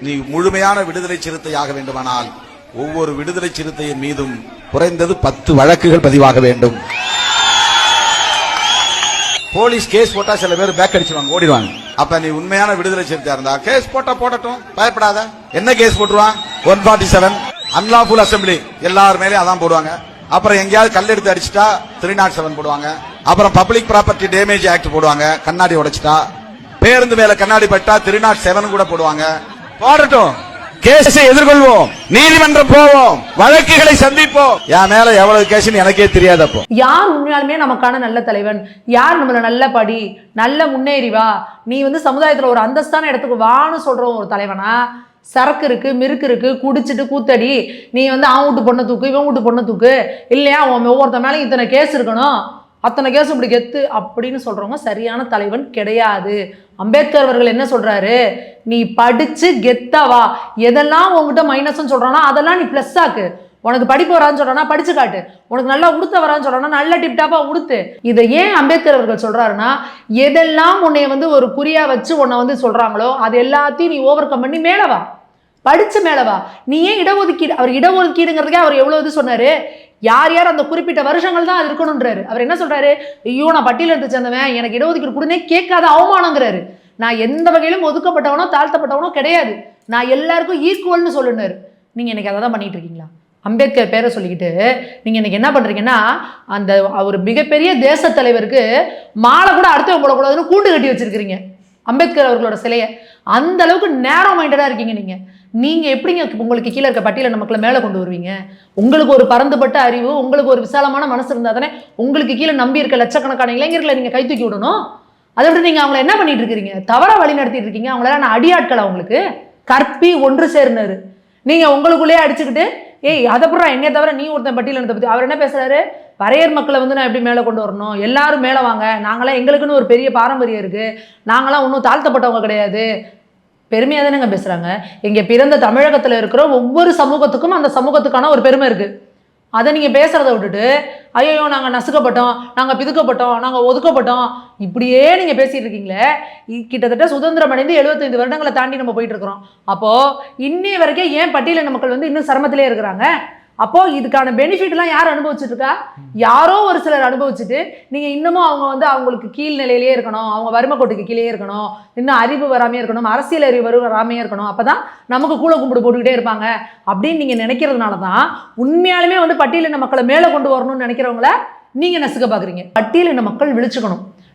நீ முழுமையான விடுதலை சிறுத்தையாக வேண்டுமானால் ஒவ்வொரு விடுதலை சிறுத்தையின் மீதும் குறைந்தது பத்து வழக்குகள் பதிவாக வேண்டும். போலீஸ் கேஸ் போட்டா சில பேர் பேக் அடிச்சிருவாங்க ஓடிடுவாங்க. அப்ப நீ உண்மையான விடுதலை சிறுத்தையா இருந்தா கேஸ் போட்டா போடட்டும் பயப்படாத. என்ன கேஸ் போட்டுருவான்? One forty seven unlawful assembly எல்லார் மேலே அதான் போடுவாங்க. அப்புறம் எங்கேயாவது கல் எடுத்து அடிச்சிட்டா த்ரீ நாட் செவன் போடுவாங்க. அப்புறம் பப்ளிக் ப்ராப்பர்ட்டி டேமேஜ் ஆக்ட் போடுவாங்க கண்ணாடி உடைச்சிட்டா. பேருந்து மேல கண்ணாடி பட்டா த்ரீ நாட் செவன் கூட போடுவாங்க. போடட்டும் கேஸை எதிர்கொள்வோம். நீதிமன்றம் போவோம். வழக்குகளை சந்திப்போம். என் மேல எவ்வளவு கேஸ்னு எனக்கே தெரியாது அப்போ யார் உண்மையாலுமே நமக்கான நல்ல தலைவன்? யார் நம்மள நல்ல படி நல்ல முன்னேறி வா. நீ வந்து சமுதாயத்துல ஒரு அந்தஸ்தான இடத்துக்கு வான்னு சொல்ற ஒரு தலைவனா? சரக்கு இருக்கு மிருக்கு இருக்கு குடிச்சிட்டு கூத்தடி. நீ வந்து அவன் வீட்டு பொண்ணை தூக்கு இவன் வீட்டு பொண்ணை தூக்கு. இல்லையா? அவன் ஒவ்வொருத்த மேலே இத்தனை கேஸ் இருக்கணும். அத்தனை கேஸ் இப்படி கெத்து அப்படின்னு சொல்றவங்க சரியான தலைவன் கிடையாது. அம்பேத்கர் அவர்கள் என்ன சொல்றாரு? நீ படிச்சு கெத்தவா எதெல்லாம் உங்ககிட்ட மைனஸ்ன்னு சொல்றானோ அதெல்லாம் நீ ப்ளஸ் ஆக்கு. உனக்கு படிப்பு வரான்னு சொல்றானா படிச்சு காட்டு. உனக்கு நல்லா உடுத்த வரான்னு சொல்றானா நல்ல டிப்டாப்பா உடுத்து. இதை ஏன் அம்பேத்கர் அவர்கள் சொல்றாருன்னா எதெல்லாம் உன்னை வந்து ஒரு குறியா வச்சு உன்னை வந்து சொல்றாங்களோ அது எல்லாத்தையும் நீ ஓவர் கம் பண்ணி மேலவா வா. மேலவா நீ ஏன் இடஒதுக்கீடு அவர் இடஒதுக்கீடுங்கிறதுக்கே அவர் எவ்வளவு இது சொன்னாரு? யார் யார் அந்த குறிப்பிட்ட வருஷங்கள் தான் அது இருக்கணுன்றாரு அவர் என்ன சொல்றாரு? ஐயோ நான் பட்டியல் எடுத்து சேர்ந்தவன் எனக்கு இடஒதுக்கீடு கொடுனே கேட்காத அவமானங்கிறாரு. நான் எந்த வகையிலும் ஒதுக்கப்பட்டவனோ தாழ்த்தப்பட்டவனோ கிடையாது. நான் எல்லாருக்கும் ஈக்குவல்னு சொல்லுனாரு நீங்க இன்னைக்கு அதை தான் பண்ணிட்டு இருக்கீங்களா? அம்பேத்கர் பேரை சொல்லிக்கிட்டு நீங்கள் இன்னைக்கு என்ன பண்ணுறீங்கன்னா அந்த ஒரு மிகப்பெரிய தேச தலைவருக்கு மாலை கூட அடுத்தவங்க போடக்கூடாதுன்னு கூண்டு கட்டி வச்சுருக்கிறீங்க. அம்பேத்கர் அவர்களோட சிலையை. அந்த அளவுக்கு நேரோ மைண்டடாக இருக்கீங்க நீங்கள் நீங்கள் எப்படிங்க உங்களுக்கு கீழே இருக்க பட்டியலை மக்களை மேலே கொண்டு வருவீங்க? உங்களுக்கு ஒரு பறந்துபட்ட அறிவு உங்களுக்கு ஒரு விசாலமான மனசு இருந்தால் தானே உங்களுக்கு கீழே நம்பி இருக்க லட்சக்கணக்கான இளைஞர்களை நீங்கள் கை தூக்கி விடணும். அதை விட நீங்கள் அவங்கள என்ன பண்ணிட்டு இருக்கிறீங்க தவற வழி நடத்திட்டு இருக்கீங்க. அவங்களால நான் அடியாட்கள் உங்களுக்கு? கற்பி ஒன்று சேர்னாரு நீங்கள் உங்களுக்குள்ளேயே அடிச்சுக்கிட்டு ஏய் அதை அப்புறம் என்னைய தவிர நீ ஒருத்தன் பட்டியலினத்தை பற்றி அவர் என்ன பேசுறாரு? பறையர் மக்களை வந்து நான் எப்படி மேலே கொண்டு வரணும்? எல்லாரும் மேலே வாங்க. நாங்களாம் எங்களுக்குன்னு ஒரு பெரிய பாரம்பரியம் இருக்குது நாங்களாம் ஒன்றும் தாழ்த்தப்பட்டவங்க கிடையாது. பெருமையாக தானேங்க பேசுகிறாங்க இங்கே பிறந்த தமிழகத்தில் இருக்கிற ஒவ்வொரு சமூகத்துக்கும் அந்த சமூகத்துக்கான ஒரு பெருமை இருக்குது அதை நீங்கள் பேசுகிறத விட்டுட்டு ஐயோ நாங்கள் நசுக்கப்பட்டோம் நாங்கள் பிதுக்கப்பட்டோம் நாங்கள் ஒதுக்கப்பட்டோம். இப்படியே நீங்கள் பேசிகிட்டு இருக்கீங்களே கிட்டத்தட்ட சுதந்திரம் அடைந்து 75 வருடங்களை தாண்டி நம்ம போயிட்டு இருக்கிறோம். அப்போது இன்னி வரைக்கும் ஏன் பட்டியலின மக்கள் வந்து இன்னும் சிரமத்திலே இருக்கிறாங்க? அப்போ இதுக்கான பெனிஃபிட்லாம் யார் அனுபவிச்சுட்டு இருக்கா யாரோ ஒரு சிலர் அனுபவிச்சுட்டு நீங்க இன்னமும் அவங்க வந்து அவங்களுக்கு கீழ் நிலையிலேயே இருக்கணும் அவங்க வறுமை கோட்டுக்கு கீழே இருக்கணும் இன்னும் அறிவு வராமையே இருக்கணும் அரசியல் அறிவு வரும் வராமையே இருக்கணும் அப்பதான் நமக்கு கூழ கும்பிடு போட்டுக்கிட்டே இருப்பாங்க. அப்படின்னு நீங்க நினைக்கிறதுனால தான் உண்மையாலுமே வந்து பட்டியலின மக்களை மேலே கொண்டு வரணும்னு நினைக்கிறவங்கள நீங்க நசுக்க பாக்குறீங்க. பட்டியலின மக்கள் விழிச்சுக்கணும்.